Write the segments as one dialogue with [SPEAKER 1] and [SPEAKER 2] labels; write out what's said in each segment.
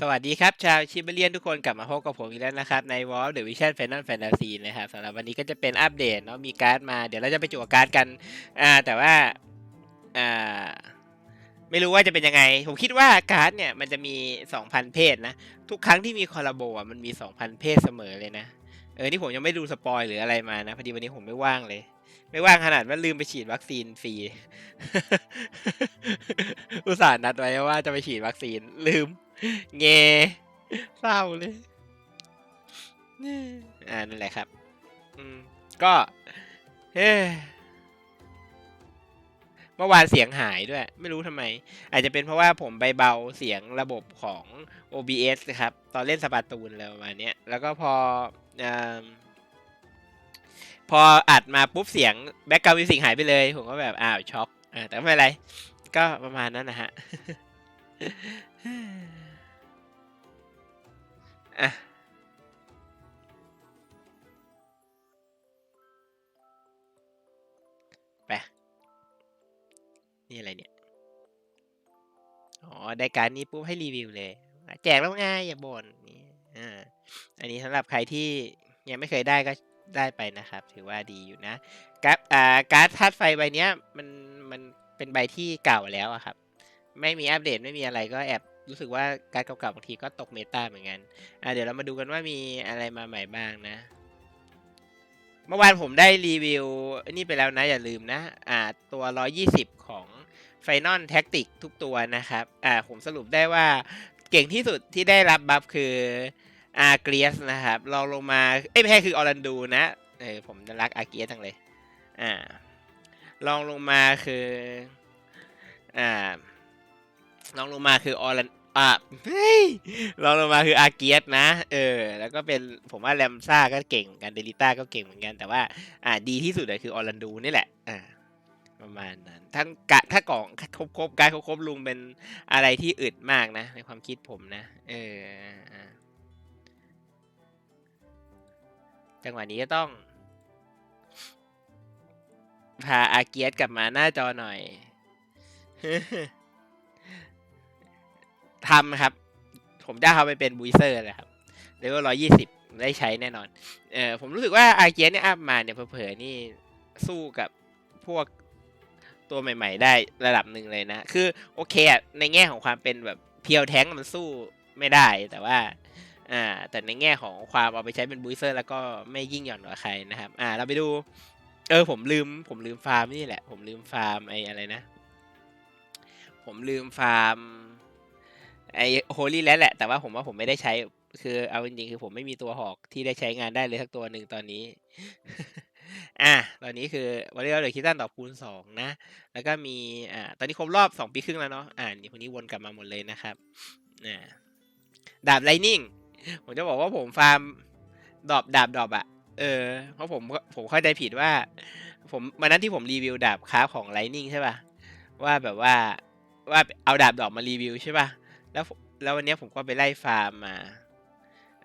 [SPEAKER 1] สวัสดีครับ ชาวชิบเลียนทุกคนกลับมาพบกับผมอีกแล้วนะครับ ใน w a l เดอะวิชั่นแฟน a แฟนตาซีนะครับสำหรับวันนี้ก็จะเป็นอัปเดตเนาะมีการ์ดมาเดี๋ยวเราจะไปจั่วการ์ดกันอ่าแต่ว่าอ่าไม่รู้ว่าจะเป็นยังไง ผมคิดว่าการ์ดเนี่ยมันจะมี 2,000 เพศนะ ทุกครั้งที่มีคอลลาโบอะมันมี 2,000 เพศเสมอเลยนะ เออ นี่ผมยังไม่ดูสปอยหรืออะไรมานะพอดีวันนี้ผมไม่ว่างเลย ไม่ว่างขนาดว่าลืมไปฉีดวัคซีนฟรี อุตส่าห์นัดไว้ว่าจะไปฉีดวัคซีนลืม เงเศร้าเลยอ่านั่นแหละครับ อืม ก็เฮ้เมื่อวานเสียงหายด้วย ไม่รู้ทำไม อาจจะเป็นเพราะว่าผมไปเบาเสียงระบบของ OBS นะครับ ตอนเล่นสปาตูนอะไรประมาณเนี้ยแล้วก็พออมพออัดมาปุ๊บเสียงแบ็กกราวด์มิวสิกหายไปเลย ผมก็แบบอ้าวช็อกอ่าแต่ไม่เป็นไร ก็ประมาณนั้นนะฮะ อะไปนี่อะไรเนี่ย อ๋อ ได้การนี้ปุ๊บให้รีวิวเลย แจกแล้วง่ายอย่าบ่นนี่อ่าอันนี้สำหรับใครที่ยังไม่เคยได้ก็ได้ไปนะครับ ถือว่าดีอยู่นะการ์ดอ่าการ์ดธาตุไฟใบเนี้ยมันมันเป็นใบที่เก่าแล้วครับ ไม่มีอัปเดตไม่มีอะไรก็แอบ รู้สึกว่าการเก่าๆบางทีก็ตกเมตาเหมือนกัน อ่าเดี๋ยวเรามาดูกันว่ามีอะไรมาใหม่บ้างนะ เมื่อวานผมได้รีวิวนี่ไปแล้วนะ อย่าลืมนะ อ่าตัว 120 ของ Final Tactic ทุกตัวนะครับ อ่าผมสรุปได้ว่าเก่งที่สุดที่ได้รับบัฟคืออาเกรียสนะครับลองลงมา เอ้ยไม่ใช่คือออรันดูนะ เออผมรักอาเกรียสจังเลย อ่าลองลงมาคือ อ่า ลองลงมาคือออรันอะเฮ้ยลองลงมาคืออาเกียสนะ เออ แล้วก็เป็นผมว่าแรมซ่าก็เก่งเหมือนกันเดลิต้าก็เก่งเหมือนกัน แต่ว่า อ่าดีที่สุดเลยคือออรันดูนี่แหละ อ่า ประมาณนั้น ทั้งกะถ้ากล่องครบครบการครบครบลุงเป็นอะไรที่อึดมากนะ ในความคิดผมนะ เอออ่าจังหวะนี้ก็ต้อง พาอาเกียสกลับมาหน้าจอหน่อย ทำครับ ผมจะเอาไปเป็นบูเซอร์เลยครับเลเวลร้อยยี่สิบได้ใช้แน่นอน เออผมรู้สึกว่าอาเกียเนี่ยอัพมาเนี่ยเผลอๆนี่สู้กับพวกตัวใหม่ ๆ ได้ระดับหนึ่งเลยนะ คือโอเคอะในแง่ของความเป็นแบบเพียวแท้งมันสู้ไม่ได้แต่ว่า อ่า แต่ในแง่ของความเอาไปใช้เป็นบูเซอร์ แล้วก็ไม่ยิ่งหย่อนกว่าใครนะครับ อ่า เราไปดู เออ ผมลืม ผมลืมฟาร์มนี่แหละ ผมลืมฟาร์มไอ้อะไรนะ ผมลืมฟาร์ม ไอโฮลี่แลนแหละ แต่ว่าผมว่าผมไม่ได้ใช้ คือเอาจริงๆคือผมไม่มีตัวหอกที่ได้ใช้งานได้เลยสักตัวหนึ่งตอนนี้ อะ ตอนนี้คือวันนี้เราเหลือคิตันดอคูณสองนะ แล้วก็มี อ่า ตอนนี้ครบรอบสองปีครึ่งแล้วเนาะ อ่านี่คนนี้วนกลับมาหมดเลยนะครับอ่าดาบไลนิ่ง ผมจะบอกว่าผมฟาร์มดอบดาบดอบอะเออ เพราะผมผมเข้าใจผิดว่า ผมวันนั้นที่ผมรีวิวดาบคราของไลนิ่งใช่ป่ะ ว่าแบบว่าว่าเอาดาบดอกมารีวิวใช่ป่ะ แล้วแล้ววันนี้ผมก็ไปไล่ฟาร์มมา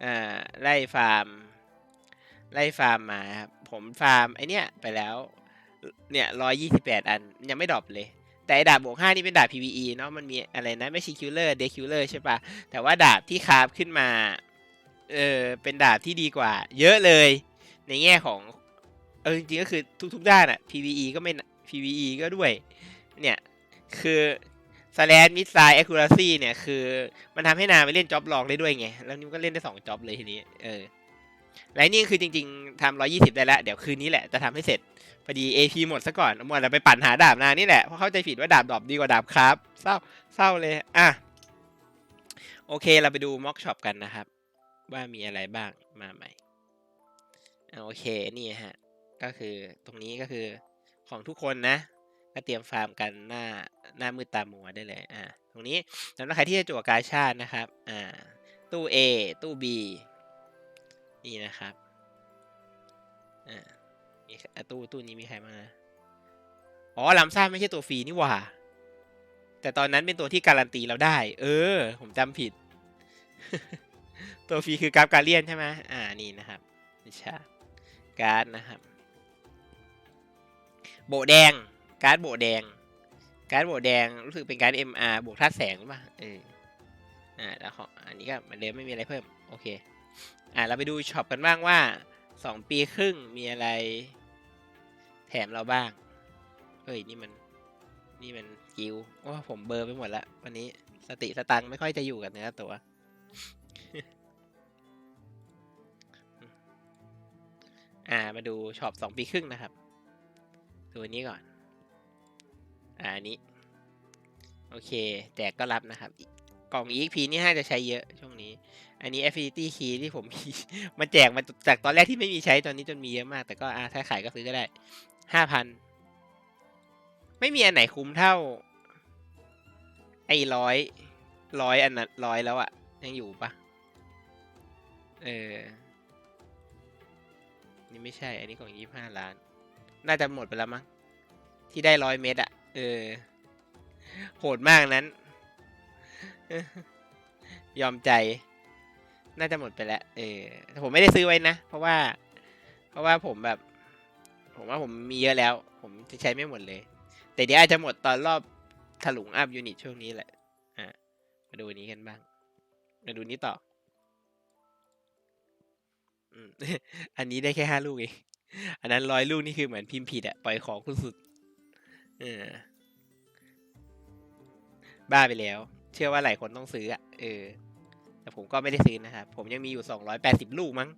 [SPEAKER 1] อ่าไล่ฟาร์ม ไล่ฟาร์มมาครับผมฟาร์มไอเนี้ยไปแล้วเนี่ยร้อยยี่สิบแปดอันยังไม่ดรอปเลย แต่ดาบบวกห้านี่เป็นดาบ PVE เนาะมันมีอะไรนะไม่ช่คิลเลอร์เดคิลเลอร์ใช่ปะแต่ว่าดาบที่คราฟขึ้นมาเออเป็นดาบที่ดีกว่า เยอะเลย ในแง่ของเออจริงๆก็คือทุกๆด้านอะ PVE ก็ไม่ PVE ก็ด้วย เนี่ยคือ สแลนมิสไซล์ a อ c u r a c y เนี่ยคือมันทำให้นาไปเล่นจ็อบลองได้ด้วยไง แล้วนี่ก็เล่นได้สองจ็อบเลยทีนี้ เออ และนี่คือจริงๆทำร้อยี่สิบได้แล้ว เดี๋ยวคืนนี้แหละจะทำให้เสร็จพอดี AP หมดซะก่อนหมดแล้วไปปั่นหาดาบนานี่แหละ เพราะเข้าใจผิดว่าดาบดอปดีกว่าดาบครับเศร้าเศร้าเลย อะ โอเคเราไปดูม็อกช็อปกันนะครับ ว่ามีอะไรบ้างมาใหม่อะโอเคนี่ฮะ ก็คือตรงนี้ก็คือของทุกคนนะ ก็เตรียมฟาร์มกันหน้าหน้ามืดตามัวได้เลยอ่าตรงนี้สำหรับใครที่จะจั่วกาชาตินะครับอ่าตู้ A ตู้ B นี่นะครับอ่ามีตู้ตู้นี้มีใครบ้างนะอ๋อลำซ่าไม่ใช่ตัวฟรีนี่หว่า แต่ตอนนั้นเป็นตัวที่การันตีเราได้ เออ ผมจำผิด ตัวฟรีคือกราฟการเลียนใช่ไหมอ่านี่นะครับนิชาการ์ดนะครับ โบแดง การ์ดโบแดง การ์ดโบแดงรู้สึกเป็นการ์ด MR บวกธาตุแสงหรือเปล่าเอออ่าแล้วของอันนี้ก็เหมือนเดิมไม่มีอะไรเพิ่ม โอเค อ่าเราไปดูช็อปกันบ้างว่าสองปีครึ่งมีอะไร แถมเราบ้าง เฮ้ย นี่มัน นี่มันกิวโอ้ผมเบอร์ไปหมดละวันนี้สติสตังค์ไม่ค่อยจะอยู่กับเนื้อตัวอ่ามาดูช็อปสองปีครึ่งนะครับ ดูอันนี้ก่อน อ่าอันนี้ โอเค แจกก็รับนะครับ กล่อง EXP นี่น่าจะใช้เยอะช่วงนี้ อันนี้ Affinity Key ที่ผมมีมาแจกมาจากตอนแรกที่ไม่มีใช้ตอนนี้จนมีเยอะมาก แต่ก็อ่าถ้าขายก็ซื้อก็ได้ห้าพันไม่มีอันไหนคุ้มเท่า ไอ้ร้อยร้อยอันนั้นร้อยแล้วอะยังอยู่ปะเออ นี่ไม่ใช่ อันนี้ของยี่ห้าล้าน น่าจะหมดไปแล้วมั้ง ที่ได้ร้อยเมตรอะ เออ โหดมากนั้น ยอมใจ น่าจะหมดไปแล้ว เออแต่ผมไม่ได้ซื้อไว้นะ เพราะว่า เพราะว่าผมแบบ ผมว่าผมมีเยอะแล้ว ผมจะใช้ไม่หมดเลย แต่เดี๋ยวอาจจะหมดตอนรอบถลุงอัพยูนิตช่วงนี้แหละ อะ มาดูนี้กันบ้าง มาดูนี้ต่อ อันนี้ได้แค่ห้าลูกเอง อันนั้นร้อยลูกนี่คือเหมือนพิมพ์ผิดอะปล่อยของคุณสุด เออ บ้าไปแล้ว เชื่อว่าหลายคนต้องซื้ออะเออ แต่ผมก็ไม่ได้ซื้อนะครับ ผมยังมีอยู่สองร้อยแปดสิบลูกมั้ง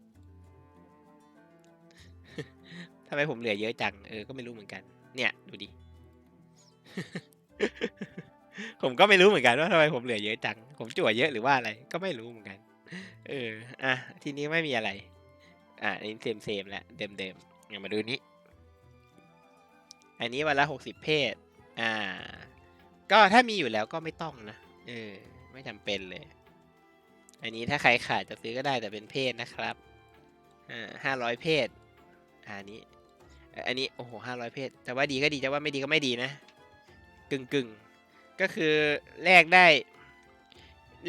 [SPEAKER 1] ทำไมผมเหลือเยอะจัง เออ ก็ไม่รู้เหมือนกัน เนี่ย ดูดิ ผมก็ไม่รู้เหมือนกันว่าทำไมผมเหลือเยอะจัง ผมจั่วเยอะหรือว่าอะไร ก็ไม่รู้เหมือนกัน เออ อะ ทีนี้ไม่มีอะไร อะนนี้เซมเซมๆแล้วเดิมเดิมๆอย่ามาดูนี้ อันนี้วันละหกสิบเพศ อ่า ก็ถ้ามีอยู่แล้วก็ไม่ต้องนะ เออ ไม่จำเป็นเลย อันนี้ถ้าใครขาดจะซื้อก็ได้แต่เป็นเพศนะครับ อ่าห้าร้อยเพศ อันนี้ อันนี้โอ้โหห้าร้อยเพศ แต่ว่าดีก็ดีแต่ว่าไม่ดีก็ไม่ดีนะ กึ่งกึ่งก็คือแลกได้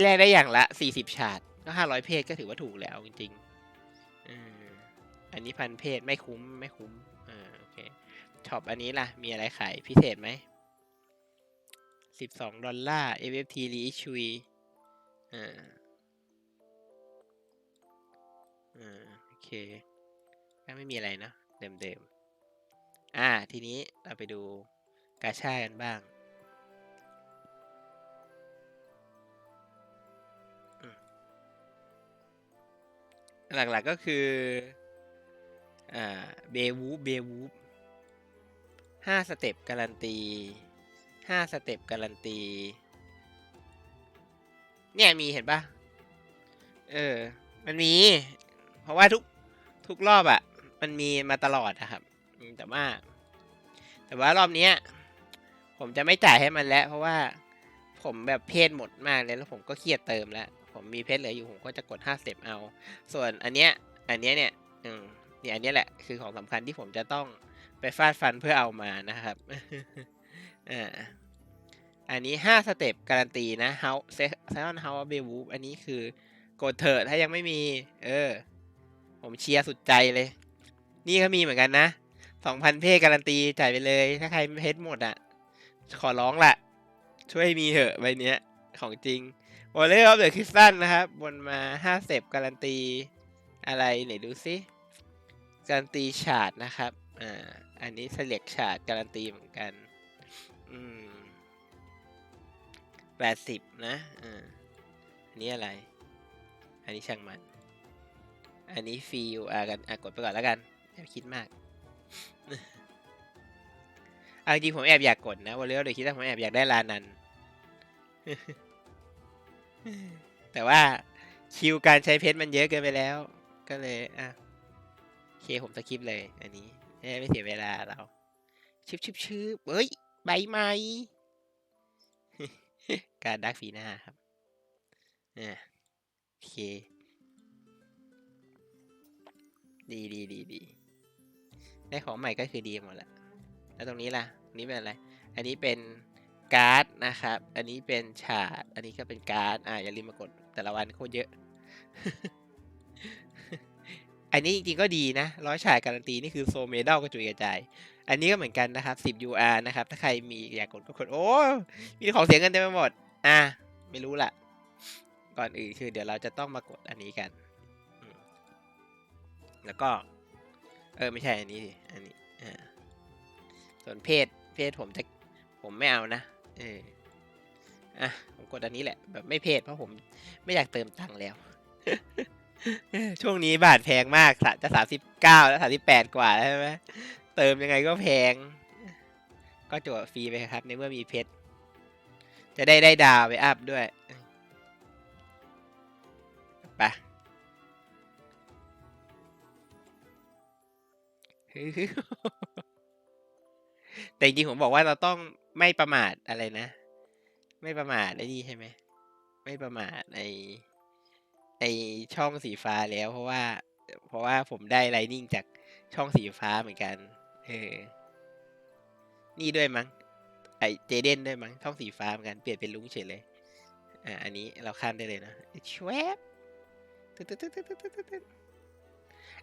[SPEAKER 1] แลกได้อย่างละสี่สิบฉาดก็ห้าร้อยเพศก็ถือว่าถูกแล้วจริงๆอืมอันนี้พันเพศไม่คุ้มไม่คุ้มอ่าโอเค ช็อปอันนี้ล่ะ มีอะไรขายพิเศษไหมสิบสองดอลลาร์ FFT reissue อ่าอ่าโอเคก็ไม่มีอะไรเนะเดิมๆ อ่า ทีนี้เราไปดูกาชากันบ้างหลักๆก็คือ อ่า เบวูเบวู ฟห้าสเต็ปการันตีห้าสเต็ปการันตี เนี่ยมีเห็นปะเออ มันมี เพราะว่าทุกทุกรอบอะมันมีมาตลอดนะครับ แต่ว่า แต่ว่ารอบเนี้ย ผมจะไม่จ่ายให้มันแล้ว เพราะว่าผมแบบเพศหมดมากเลยแล้วผมก็เครียดเติมแล้ว ผมมีเพชรเหลืออยู่ผมก็จะกดห้าเต็ปเอา ส่วนอันเนี้ย อันเนี้ยเนี่ย อืมเนี่ยอันเนี้ยแหละคือของสำคัญที่ผมจะต้อง ไปฟาดฟันเพื่อเอามานะครับอ่าอันนี้ห้าสเต็ปการันตีนะ How Second How of Beowulf อันนี้คือกดเถอะถ้ายังไม่มี เออ ผมเชียร์สุดใจเลย นี่ก็มีเหมือนกันนะสองพันเพศการันตีจ่ายไปเลย ถ้าใครเพชรหมดอะ ขอร้องละช่วยมีเถอะใบเนี้ย ของจริงวอลเลอร์ออฟเดอะคริสตันนะครับบนมาห้าเซปการันตีอะไรไหนดูซิการันตีฉาดนะครับ อ่า อันนี้เสลียกฉาดการันตีเหมือนกัน อืมแปดสิบนะอ่าอันนี้อะไร อันนี้ช่างมัน อันนี้ฟรีอยู่อะกันอะกดไปก่อนแล้วกัน อย่าคิดมากเอาจริงผมแอบอยากกดนะวันนี้เดี๋ยวคิดว่าผมแอบอยากได้ลานัน แต่ว่าคิวการใช้เพชรมันเยอะเกินไปแล้ว ก็เลยอะโอเคผมสคิปเลย อันนี้ ได้ไม่เสียเวลาเราชิบชิบชิบเฮ้ย ใบไม้การดักฟีหน้าครับอะโอเค ดีดีดีดีได้ของใหม่ก็คือดีหมดละแล้วตรงนี้ล่ะนนี้เป็นอะไร อันนี้เป็นการ์ดนะครับ อันนี้เป็นฉาด อันนี้ก็เป็นการ์ด อ่าอย่าลืมมากดแต่ละวันโคตรเยอะ อันนี้จริงๆก็ดีนะร้อยฉาดการันตีนี่คือโซเมดัลกระจุยกระจาย อันนี้ก็เหมือนกันนะครับ 10 UR นะครับ ถ้าใครมีอยากกดก็กด โอ้มีของเสียเงินเต็มไปหมด อะ ไม่รู้ละก่อนอื่นคือเดี๋ยวเราจะต้องมากดอันนี้กัน แล้วก็ เออ ไม่ใช่อันนี้สิอันนี้อ่าส่วนเพศเพศผมจะผมไม่เอานะเอออะผมกดอันนี้แหละ แบบไม่เพศเพราะผมไม่อยากเติมตังค์แล้ว ช่วงนี้บาทแพงมากสะจะสามสิบเก้าแล้วสามสิบแปดกว่าแล้วใช่ไหมเติมยังไงก็แพง ก็จวดฟรีไปครับ ในเมื่อมีเพชร จะได้ได้ดาวไปอัพด้วยไปแต่จริงผมบอกว่าเราต้องไม่ประมาทอะไรนะ ไม่ประมาทไอ้นี่ใช่ไหม ไม่ประมาทไอ ไอช่องสีฟ้าแล้ว เพราะว่า เพราะว่าผมได้ไลนิ่งจากช่องสีฟ้าเหมือนกัน เออ นี่ด้วยมั้ง ไอเจเดนด้วยมั้งช่องสีฟ้าเหมือนกัน เปลี่ยนเป็นลุงเฉยเลย อ่า อันนี้เราข้ามได้เลยนะชวบตึ๊ดตึ๊ดตึ๊ดตึ๊ดตึ๊ดตึ๊ดตึ๊ด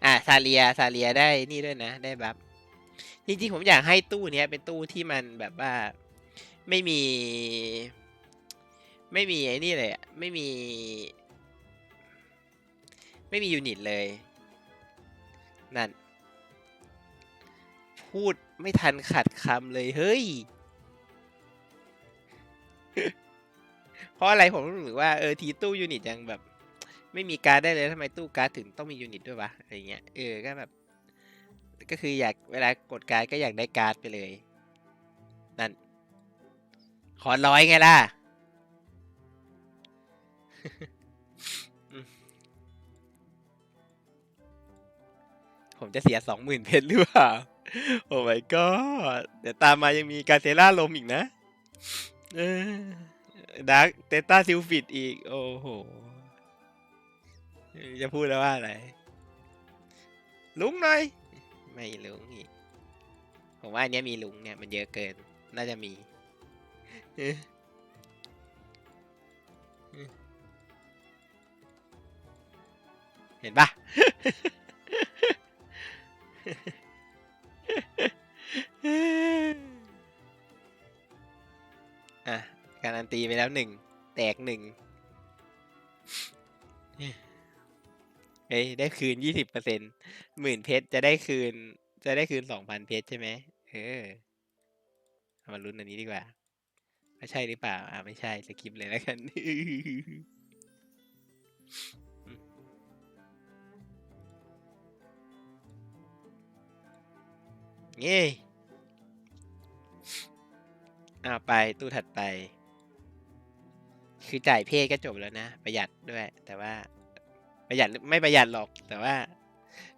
[SPEAKER 1] อ่าซาเลียซาเลียได้นี่ด้วยนะ ได้บัฟจริงๆผมอยากให้ตู้เนี้ย เป็นตู้ที่มันแบบว่าไม่มี ไม่มีไอ้นี่เลยอะไม่มี ไม่มียูนิตเลย นั่น พูดไม่ทันขัดคำเลย เฮ้ย เพราะอะไรผมรู้สึกว่าเออทีตู้ยูนิตยังแบบ ไม่มีการดได้เลยทำไมตู้การ์ดถึงต้องมียูนิตด้วยวะอะไรเงี้ยเออก็แบบ ก็คืออยากเวลากดการ์ดก็อยากได้การ์ดไปเลย นั่น ขอร้อยไงล่ะ ผมจะเสียสองหมื่นเพชรหรือเปล่า โอ้ my god เดี๋ยวตามมายังมีการเซล่าลมอีกนะดาร์กเตต้าซิลฟิตอีก โอ้โห จะพูดแล้วว่าอะไร ลุงหน่อย ไม่ลุงอีก ผมว่าอันนี้มีลุงเนี่ย มันเยอะเกิน น่าจะมีเห็นปะ อะ การันตีไปแล้วหนึ่ง แตกหนึ่งเฮ้ยได้คืนยี่สิบเปอร์เซ็นหมื่นเพชรจะได้คืน จะได้คืนสองพันเพชรใช่ไหมเออเอามาลุ้นอันนี้ดีกว่าว่าใช่หรือเปล่า อ่าไม่ใช่สกิปเลยแล้วกัน เย้อ่าไปตู้ถัดไป คือจ่ายเพศก็จบแล้วนะ ประหยัดด้วย แต่ว่า ประหยัดไม่ประหยัดหรอก แต่ว่า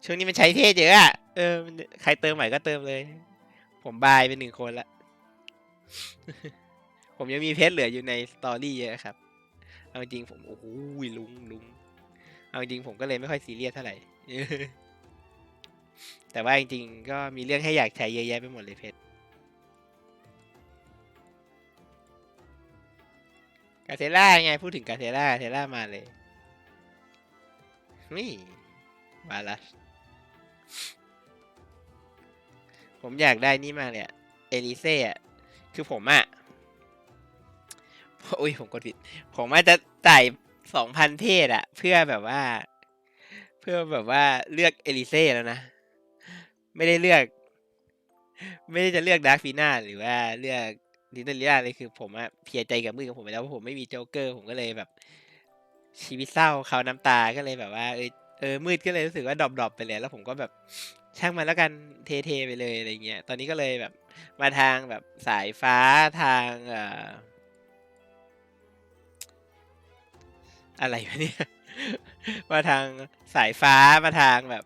[SPEAKER 1] ช่วงนี้มันใช้เพศเยอะอะเออใครเติมใหม่ก็เติมเลย ผมบายเป็นหนึ่งคนละผมยังมีเพชรเหลืออยู่ในสตอรี่เยอะครับ เอาจริงผม โอ้โหลุงลุง เอาจริงผมก็เลยไม่ค่อยซีเรียสเท่าไหร่ แต่ว่าจริงๆก็มีเรื่องให้อยากใช้เยอะแยะไปหมดเลยเพชรกาเทล่าไงพูดถึงกาเทล่ากาเทล่ามาเลยนี่บาลัสผมอยากได้นี่มากเลยอะเอลิเซ่อะคือผมอะอุ้ยผมกดผิด ผมอาจจะจ่ายสองพันเพศอะเพื่อแบบว่า เพื่อแบบว่าเลือกเอลิเซ่แล้วนะ ไม่ได้เลือก ไม่ได้จะเลือกดาร์คฟีน่าหรือว่าเลือกดินเนอริล่าเลยคือผมอะเพียใจกับมือของผมไปแล้วเพราะผมไม่มีโจ๊กเกอร์ ผมก็เลยแบบ ชีวิตเศร้าเขาน้ำตาก็เลยแบบว่า เออเออมืดก็เลยรู้สึกว่าดรอปๆไปเลยแล้วผมก็แบบช่างมันแล้วกันเทๆไปเลยอะไรเงี้ย ตอนนี้ก็เลยแบบมาทางแบบสายฟ้าทางเอ่ออะไรวะเนี่ย มาทางสายฟ้ามาทางแบบ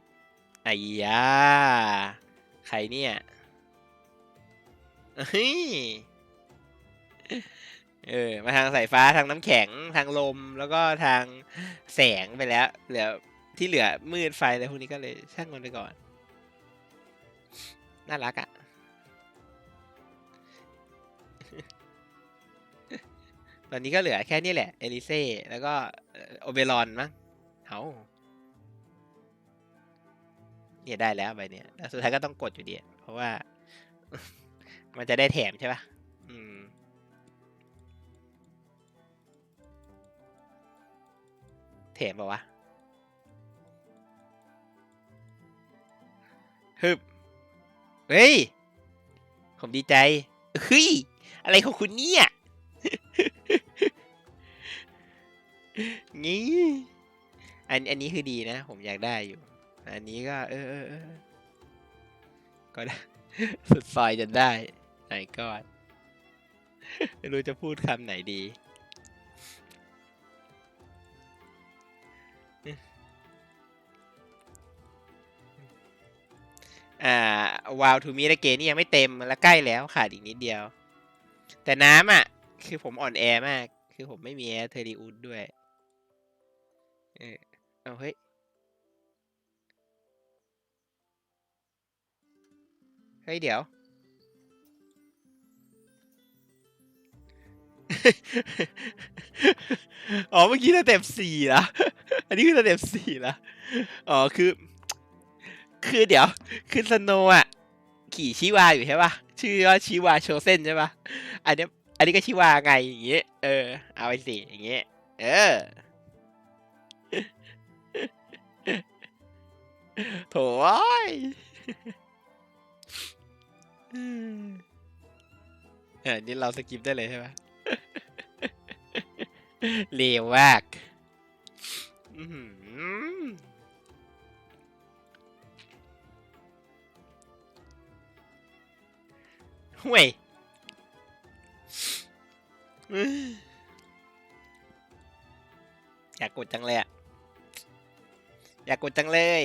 [SPEAKER 1] ไอ้ยาใครเนี่ยเฮ้ยเออมาทางสายฟ้าทางน้ำแข็งทางลมแล้วก็ทางแสงไปแล้วเหลือที่เหลือมืดไฟอะไรพวกนี้ก็เลยช่างมันไปก่อน น่ารักอะ่ะตอนนี้ก็เหลือแค่นี้แหละ เอลิเซ่แล้วก็โอเบรอนมั้งเฮ้า เหลือที่เหลือมืดไฟอะไรพวกนี้ก็เลยช่าได้แล้วก็โอเนี่ยได้แล้วใบเนี้ยแล้วสุดท้ายก็ต้องกดอยู่ดี เพราะว่า มันจะได้แถมใช่ปะ่ะอืมแถมป่าวะฮึบเฮ้ย ผมดีใจเฮ้ย อะไรของคุณเนี่ยงี้อันอันนี้คือดีนะ ผมอยากได้อยู่ อันนี้ก็ เออเออเออก็ได้สุดซอยจนได้ไหนก็ไม่รู้จะพูดคำไหนดี อ่าวาวทูมีและเกนี่ยังไม่เต็มและใกล้แล้วขาดอีกนิดเดียว แต่น้ำอะ คือผมอ่อนแอมาก คือผมไม่มีแอร์เทอริอุดด้วย เออเอาเฮ้ย เฮ้ยเดี๋ยว อ๋อเมื่อกี้สเต็ปสี่ละอันนี้คือสเต็ปสี่ละอ๋อคือ คือเดี๋ยว คือสโนอะ ขี่ชิวาอยู่ใช่ปะชื่อว่าชิวาโชเซนใช่ปะอันนี้อันนี้ก็ชิวาไงอย่างเงี้ยเออ เอาไปสิอย่างเงี้ยเออโถ่ เอ้ยเออนี่เราสกิปได้เลยใช่ไหมเลวมากอื้อหือห่วยอื้ออยากกดจังเลยอะอยากกดจังเลย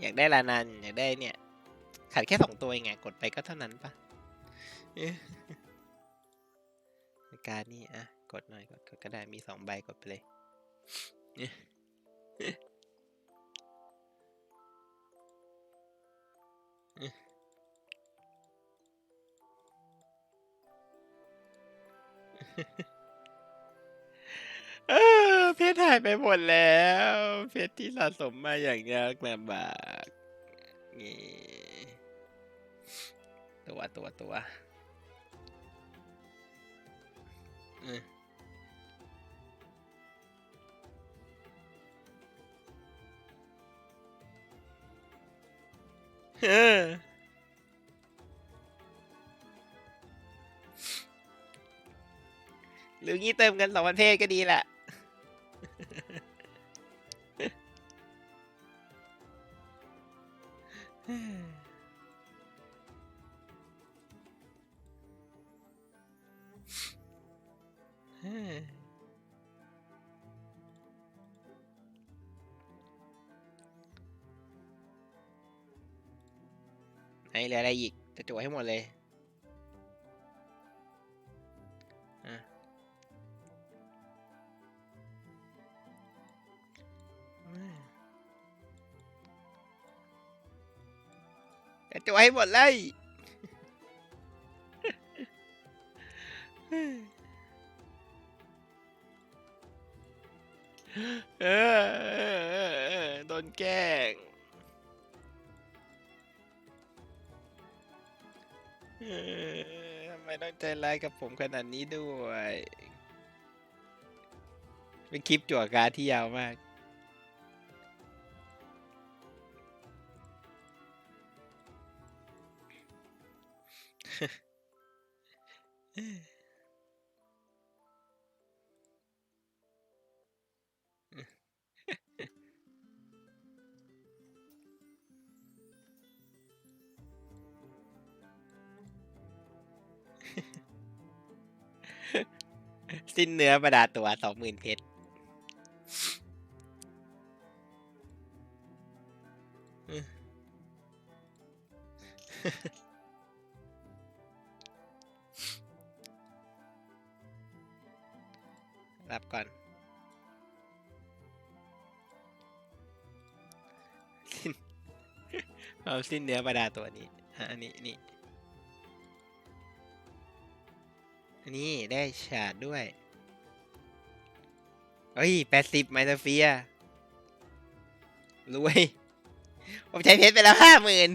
[SPEAKER 1] อยากได้ลานัน อยากได้เนี่ย ขาดแค่สองตัวเองไงกดไปก็เท่านั้นปะการนี่อะ กดหน่อยกดก็ได้มีสองใบกดไปเลยเอ๊ะเอ๊ะเออเพชรหายไปหมดแล้ว เพชรที่สะสมมาอย่างยากลำบากนี่ ตัวตัวตัวเออเออหรืองี้เติมกันสองประเทศก็ดีแหละ เหลืออะไรอีกจะจวดให้หมดเลยอะอืมจะจวดให้หมดเลยโดนแกล้ง ทำไมต้องใจร้ายกับผมขนาดนี้ด้วยเป็นคลิปจั่วการดที่ยาวมาก สิ้นเนื้อประดาตัวสองหมื่นเพชรรับก่อน สิ้นเอาสิ้นเนื้อประดาตัวนี้อันนี้นี่ นนี้ได้ฉาดด้วย เฮ้ยแปดสิบไมโซเฟียรวย ผมใช้เพชรไปแล้วห้าหมื่น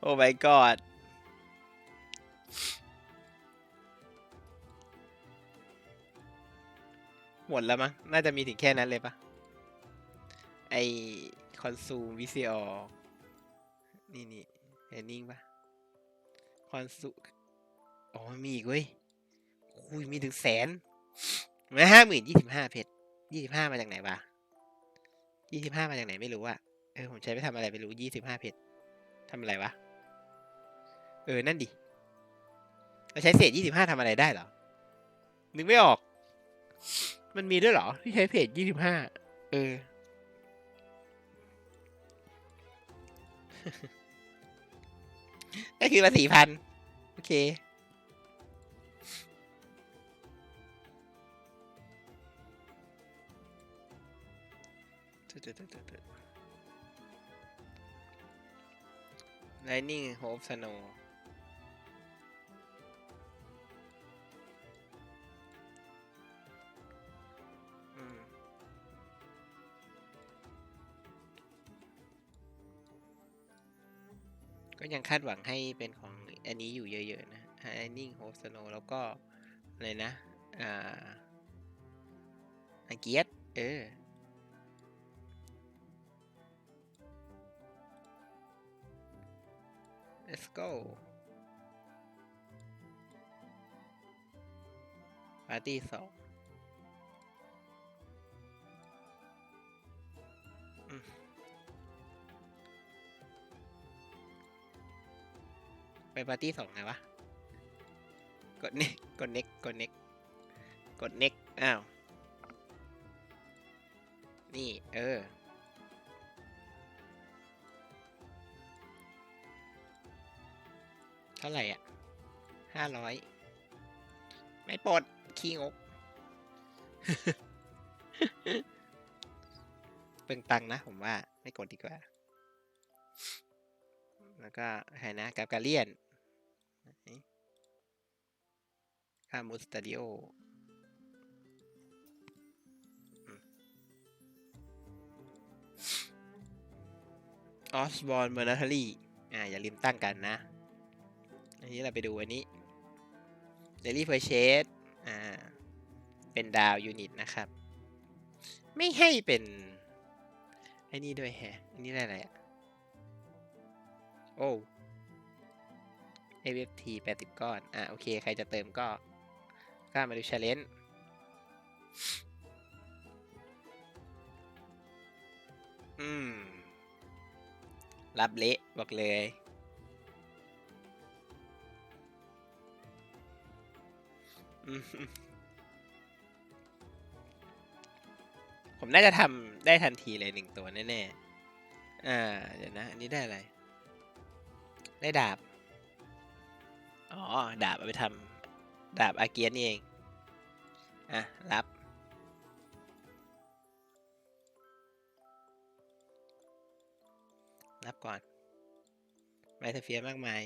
[SPEAKER 1] โอ้ my god หมดแล้วมั้ง น่าจะมีถึงแค่นั้นเลยปะไอคอนซูมวิซีอนี่นี่เห็นนิ่งปะคอนซู อ๋อ มีอีกเว้ย คุยมีถึงแสนมาห้าหมื่นยี่สิบห้าเพชรยี่สิบห้ามาจากไหนวะยี่สิบห้ามาจากไหนไม่รู้อะเออผมใช้ไปทำอะไรไม่รู้ยี่สิบห้าเพชรทำอะไรวะ เออ นั่นดิเราใช้เศษยี่สิบห้าทำอะไรได้เหรอ นึกไม่ออก มันมีด้วยเหรอ ที่ใช้เพจยี่สิบห้า เออ ก็คือมาสี่พัน โอเค Lightning Hope Snow ก็ยังคาดหวังให้เป็นของอันนี้อยู่เยอะๆนะ Lightning Hope Snow แล้วก็อะไรนะ อ่าอังเกียสเออ let's go ปาร์ตี้สองไปปาร์ตี้สองไงวะ กดเน็กกดเน็กกดเน็กกดเน็กอ้าว นี่ เออ เท่าไหร่อะห้าร้อยไม่ปลดขี้งกเปิงตังนะผมว่าไม่กดดีกว่า แล้วก็ใครนะกับกาเลียนคามูสตาดิโอออสบอลเมอร์นาทารีอ่าอย่าลืมตั้งกันนะ อันนี้เราไปดูอันนี้ Daily Purchase อ่า เป็นดาวยูนิตนะครับ ไม่ให้เป็นไอ้นี่ด้วยแฮะอันนี้อะไรอะโอ้ AFT 80 ก้อน อะ โอเค ใครจะเติมก็ก็มาดู challenge อืม รับเละ บอกเลย ผมน่าจะทำได้ทันทีเลยหนึ่งตัวแน่ๆ อ่า เดี๋ยวนะ อันนี้ได้อะไร ได้ดาบ อ๋อ ดาบเอาไปทำดาบอาเกียนนี่เอง อะ รับ รับก่อน ไมเทเฟียมากมาย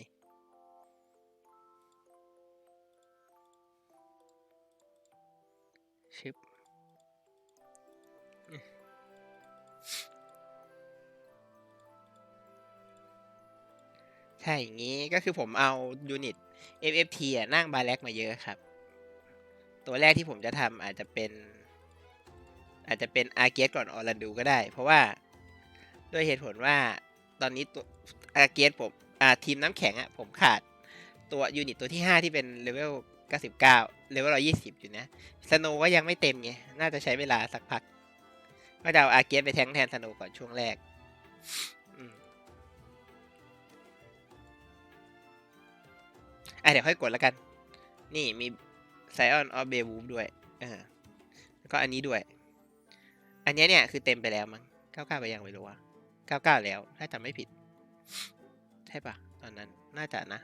[SPEAKER 1] ใช่อย่างนี้ก็คือผมเอายูนิต FFT อะนั่งบาแล็กมาเยอะครับ ตัวแรกที่ผมจะทำอาจจะเป็น อาจจะเป็นอาเกสก่อนออรันดูก็ได้ เพราะว่าด้วยเหตุผลว่าตอนนี้ตัวอาเกสผมอ่าทีมน้ำแข็งอะผมขาดตัวยูนิตตัวที่ 5 ที่เป็นเลเวล99เลเวล120 อยู่นะสโนก็ยังไม่เต็มไง น่าจะใช้เวลาสักพัก ก็จะเอาอาเกสไปแทงแทนสโนก่อนช่วงแรก อะเดี๋ยวค่อยกดแล้วกัน นี่มีไซออนออฟเบวูฟด้วยเออแล้วก็อันนี้ด้วย อันนี้เนี่ยคือเต็มไปแล้วมั้ง99ไปยังไม่รู้อะ99แล้ว ถ้าจำไม่ผิด ใช่ปะตอนนั้น น่าจะนะ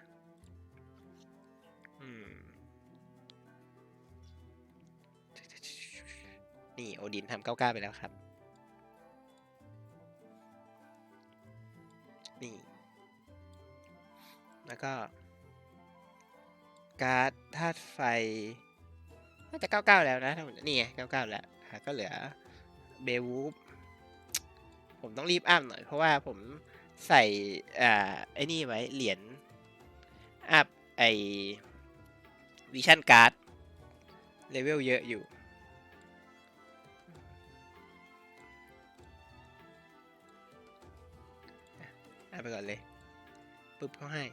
[SPEAKER 1] อืม นี่โอดินทำ99ไปแล้วครับนี่ แล้วก็ การ์ดธาตุไฟ น่าจะ 99 แล้วนะนี่ไง99 แล้วก็เหลือเบวูฟผมต้องรีบอัพหน่อย เพราะว่าผมใส่อ่าไอ้นี่ไว้เหรียญอัพไอวิชั่นการ์ดเลเวลเยอะอยู่เอาไปก่อนเลย ปุ๊บเขาให้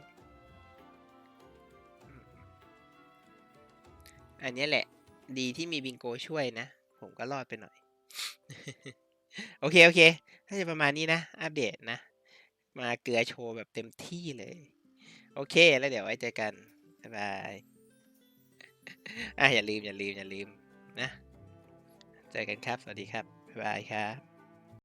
[SPEAKER 1] อันนี้แหละ ดีที่มีบิงโกช่วยนะ ผมก็รอดไปหน่อย โอเค โอเคถ้าจะประมาณนี้นะ อัปเดตนะ มาเกลือโชว์แบบเต็มที่เลย โอเค แล้วเดี๋ยวไว้เจอกัน บ๊ายบายอะอย่าลืมอย่าลืมอย่าลืมนะ เจอกันครับ สวัสดีครับ บ๊ายบายครับ